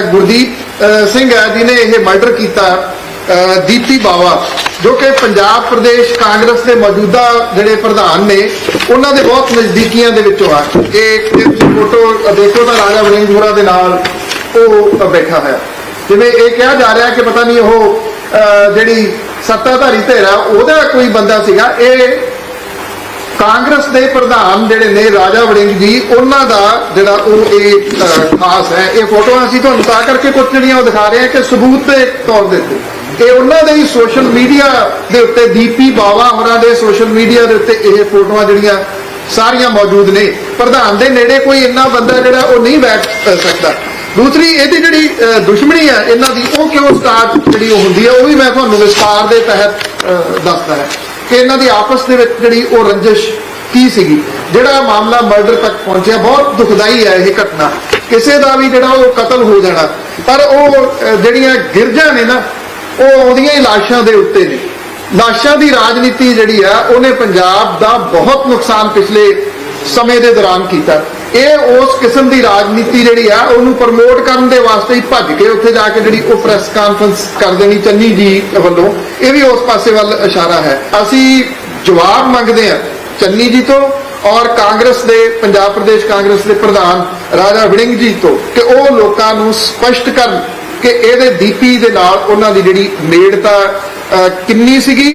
ਗੁਰਦੀਪ ਸਿੰਘ ਹੈ ਜਿਨੇ ਇਹ ਮਰਡਰ ਕੀਤਾ ਅ, ਦੀਪੀ ਬਾਵਾ ਜੋ ਕਿ ਪੰਜਾਬ ਪ੍ਰਦੇਸ਼ ਕਾਂਗਰਸ ਦੇ ਮੌਜੂਦਾ ਜਿਹੜੇ ਪ੍ਰਧਾਨ ਨੇ ਉਹਨਾਂ ਦੇ ਬਹੁਤ ਨਜ਼ਦੀਕੀਆਂ ਦੇ ਵਿੱਚੋਂ ਆ। ਇਹ ਫੋਟੋ ਦੇਖੋ ਤਾਂ ਰਾਜਾ ਵਰਿੰਦ ਹੋਰਾਂ ਦੇ ਨਾਲ ਉਹ ਬੈਠਾ ਹੈ। ਜਿਵੇਂ ਇਹ ਕਿਹਾ ਜਾ ਰਿਹਾ ਕਿ ਪਤਾ ਨਹੀਂ ਉਹ ਅ, ਜਿਹੜੀ ਸੱਤਾਧਾਰੀ ਧਿਰ ਆ ਉਹਦਾ ਕੋਈ ਬੰਦਾ ਸੀਗਾ ਇਹ ਕਾਂਗਰਸ ਦੇ ਪ੍ਰਧਾਨ ਜਿਹੜੇ ਨੇ ਰਾਜਾ ਵੜਿੰਗ ਜੀ, ਉਹਨਾਂ ਦਾ ਜਿਹੜਾ ਉਹ ਇਹ ਖਾਸ ਹੈ, ਇਹ ਫੋਟੋਆਂ ਅਸੀਂ ਤੁਹਾਨੂੰ ਤਾਂ ਕਰਕੇ ਕੁਝ ਜਿਹੜੀਆਂ ਉਹ ਦਿਖਾ ਰਹੇ ਹਾਂ ਕਿ ਸਬੂਤ ਦੇ ਤੌਰ ਦੇ ਉੱਤੇ। ਇਹ ਉਹਨਾਂ ਦੇ ਹੀ ਸੋਸ਼ਲ ਮੀਡੀਆ ਦੇ ਉੱਤੇ ਦੀਪੀ ਬਾਵਾ ਹੋਰਾਂ ਦੇ ਸੋਸ਼ਲ ਮੀਡੀਆ ਦੇ ਉੱਤੇ ਇਹ ਫੋਟੋਆਂ ਜਿਹੜੀਆਂ ਸਾਰੀਆਂ ਮੌਜੂਦ ਨੇ। ਪ੍ਰਧਾਨ ਦੇ ਨੇੜੇ ਕੋਈ ਇੰਨਾ ਬੰਦਾ ਜਿਹੜਾ ਉਹ ਨਹੀਂ ਬੈਠ ਸਕਦਾ। ਦੂਸਰੀ, ਇਹਦੀ ਜਿਹੜੀ ਦੁਸ਼ਮਣੀ ਹੈ, ਇਹਨਾਂ ਦੀ, ਉਹ ਕਿਉਂ ਸਟਾਰਟ ਜਿਹੜੀ ਉਹ ਹੁੰਦੀ ਹੈ, ਉਹ ਵੀ ਮੈਂ ਤੁਹਾਨੂੰ ਵਿਸਤਾਰ ਦੇ ਤਹਿਤ ਦੱਸਦਾ ਹੈ। ਕਿ ਇਹਨਾਂ ਦੀ ਆਪਸ ਦੇ ਵਿੱਚ ਜਿਹੜੀ ਉਹ ਰੰਜਿਸ਼ ਕੀ ਸੀਗੀ? ਜਿਹੜਾ ਮਾਮਲਾ ਮਰਡਰ ਤੱਕ ਪਹੁੰਚਿਆ, ਬਹੁਤ ਦੁਖਦਾਈ ਹੈ ਇਹ ਘਟਨਾ। ਕਿਸੇ ਦਾ ਵੀ ਜਿਹੜਾ ਉਹ ਕਤਲ ਹੋ ਜਾਣਾ, ਪਰ ਉਹ ਜਿਹੜੀਆਂ ਗਿਰਜਾਂ ਨੇ ਨਾ, ਉਹ ਉਹਦੀਆਂ ਹੀ ਲਾਸ਼ਾਂ ਦੇ ਉੱਤੇ ਨੇ। ਲਾਸ਼ਾਂ ਦੀ ਰਾਜਨੀਤੀ ਜਿਹੜੀ ਆ, ਉਹਨੇ ਪੰਜਾਬ ਦਾ ਬਹੁਤ ਨੁਕਸਾਨ ਪਿਛਲੇ ਸਮੇਂ ਦੇ ਦੌਰਾਨ ਕੀਤਾ। ਇਹ ਉਸ ਕਿਸਮ ਦੀ ਰਾਜਨੀਤੀ ਜਿਹੜੀ ਆ, ਉਹਨੂੰ ਪ੍ਰਮੋਟ ਕਰਨ ਦੇ ਵਾਸਤੇ ਹੀ ਭੱਜ ਕੇ ਉੱਥੇ ਜਾ ਕੇ ਜਿਹੜੀ ਉਹ ਪ੍ਰੈਸ ਕਾਨਫਰੰਸ ਕਰ ਦੇਣੀ ਚੰਨੀ ਜੀ ਵੱਲੋਂ। ਇਹ ਵੀ ਉਸ ਪਾਸੇ ਵੱਲ ਇਸ਼ਾਰਾ ਹੈ। ਅਸੀਂ ਜਵਾਬ ਮੰਗਦੇ ਹਾਂ ਚੰਨੀ ਜੀ ਤੋਂ ਔਰ ਕਾਂਗਰਸ ਦੇ, ਪੰਜਾਬ ਪ੍ਰਦੇਸ਼ ਕਾਂਗਰਸ ਦੇ ਪ੍ਰਧਾਨ ਰਾਜਾ ਵੜਿੰਗ ਜੀ ਤੋਂ ਕਿ ਉਹ ਲੋਕਾਂ ਨੂੰ ਸਪਸ਼ਟ ਕਰਨ ਕਿ ਇਹਦੇ ਦੀਪੀ ਦੇ ਨਾਲ ਉਹਨਾਂ ਦੀ ਜਿਹੜੀ ਨੇੜਤਾ ਕਿੰਨੀ ਸੀਗੀ।